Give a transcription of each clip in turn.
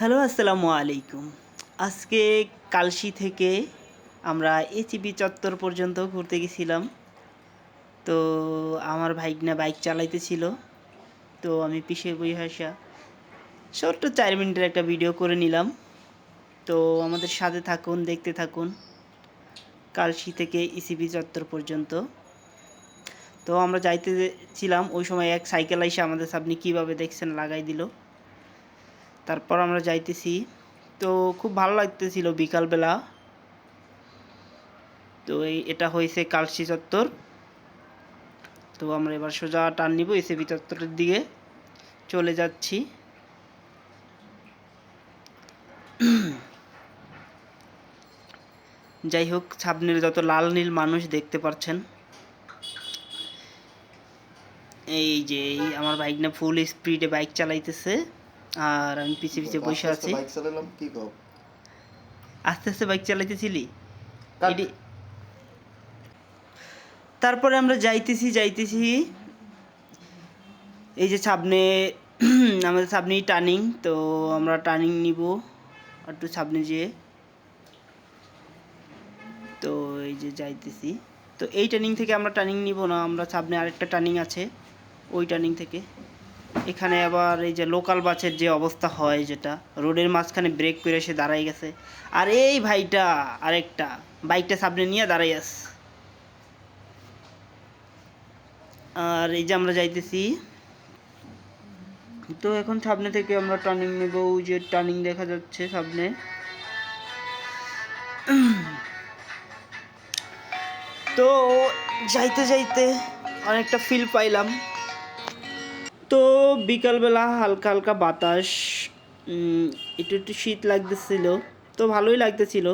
Hello, আসসালামু আলাইকুম। আজকে কালশি থেকে আমরা এচিবি চত্বর পর্যন্ত ঘুরতে গেছিলাম। তো আমার ভাইগনা বাইক চালাইতেছিল। তো আমি পিছিয়ে বই হাসা ছোট্ট চার মিনিটের একটা ভিডিও করে নিলাম। তো আমাদের সাথে থাকুন, দেখতে থাকুন কালশি থেকে ইসিবি চত্বর পর্যন্ত। তো আমরা যাইতেছিলাম, ওই সময় এক সাইকেল এসে আমাদের সামনে কীভাবে দেখছেন লাগাই দিল। তারপর আমরা যাইতেছি। তো খুব ভালো লাগতেছিল বিকালবেলা। তো এই, এটা হয়েছে কালসি চত্বর। তো আমরা এবার সোজা টান নিব এসএবি চত্বরের দিকে। চলে যাচ্ছি। যাই হোক, সামনের যত লাল নীল মানুষ দেখতে পাচ্ছেন। এই যে আমার বাইক না ফুল স্পিডে বাইক চালাইতেছে। আর আমি পিছে পিছে বসে আছি। বাইক চালালাম কি কও আস্তে আস্তে বাইক চালাইতেছিলি? তারপরে আমরা যাইতেছি যাইতেছি। এই যে সামনে আমাদের সামনেই টার্নিং তো আমরা টার্নিং নিব। একটু সামনে যেয়ে। তো এই যে যাইতেছি। তো এই টার্নিং থেকে আমরা টার্নিং নিব না আমরা সামনে আরেকটা টার্নিং আছে। ওই টার্নিং থেকে। এখানে আবার এই যে লোকাল বাসের যে অবস্থা হয় যেটা রোডের মাঝখানে ব্রেক করে এসে দাঁড়াই গেছে। আর এই ভাইটা আরেকটা বাইকটা সামনে নিয়ে দাঁড়াই আছে। আর এই যে আমরা যাইতেছি, তো এখন সামনে থেকে আমরা টার্নিং নেব, ওই যে টার্নিং দেখা যাচ্ছে সামনে। তো যাইতে যাইতে অনেকটা ফিল পাইলাম। তো বিকালবেলা হালকা হালকা বাতাস একটু একটু শীত লাগতেছিল, তো ভালোই লাগতেছিল।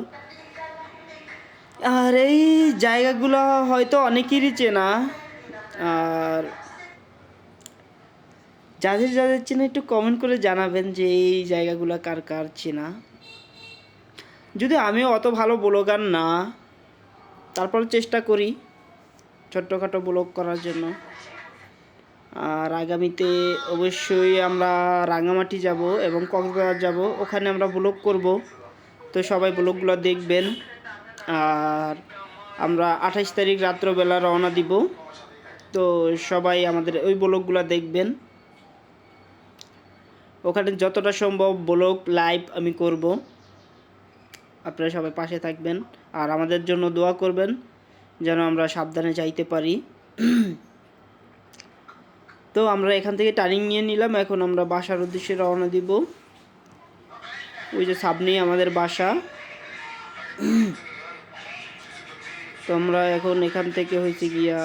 আর এই জায়গাগুলো হয়তো অনেকেরই চেনা, আর যাদের যাদের চেনা একটু কমেন্ট করে জানাবেন যে এই জায়গাগুলো কার কার চেনা। যদি আমিও অত ভালো ব্লগার না তারপর চেষ্টা করি ছোট্টখাটো ব্লগ করার জন্য। আর আগামীতে অবশ্যই আমরা রাঙামাটি যাব এবং কক্সবাজার যাব। ওখানে আমরা ব্লগ করব। তো সবাই ব্লগগুলো দেখবেন। আর আমরা আঠাশ তারিখ রাত্রবেলা রওনা দিব। তো সবাই আমাদের ওই ব্লগগুলো দেখবেন। ওখানে যতটা সম্ভব ব্লগ লাইভ আমি করব। আপনারা সবাই পাশে থাকবেন। আর আমাদের জন্য দোয়া করবেন, যেন আমরা সাবধানে যাইতে পারি। তো আমরা এখান থেকে টার্নিং নিয়ে নিলাম, এখন আমরা বাসার উদ্দেশ্যে রওনা দিব। ওই যে সামনেই আমাদের বাসা। তো আমরা এখন এখান থেকে হয়েছে গিয়া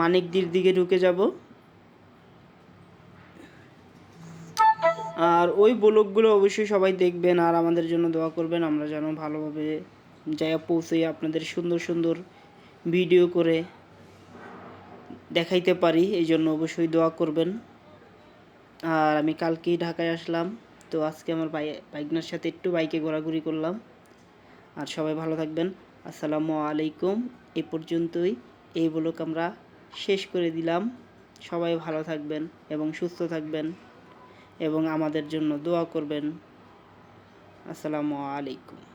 মানিকদির দিকে ঢুকে যাব। আর ওই ব্লগগুলো অবশ্যই সবাই দেখবেন আর আমাদের জন্য দোয়া করবেন, আমরা যেন ভালোভাবে জায়গা পৌঁছে আপনাদের সুন্দর সুন্দর ভিডিও করে। দেখাইতে পারি, এই জন্য অবশ্যই দোয়া করবেন। আর আমি কালকেই ঢাকায় আসলাম, তো আজকে আমার বাই বাইকনার সাথে একটু বাইকে ঘোরাঘুরি করলাম। আর সবাই ভালো থাকবেন। আসসালামু আলাইকুম, এ পর্যন্তই। এই ব্লগ আমরা শেষ করে দিলাম। সবাই ভালো থাকবেন এবং সুস্থ থাকবেন এবং আমাদের জন্য দোয়া করবেন। আসসালামু আলাইকুম।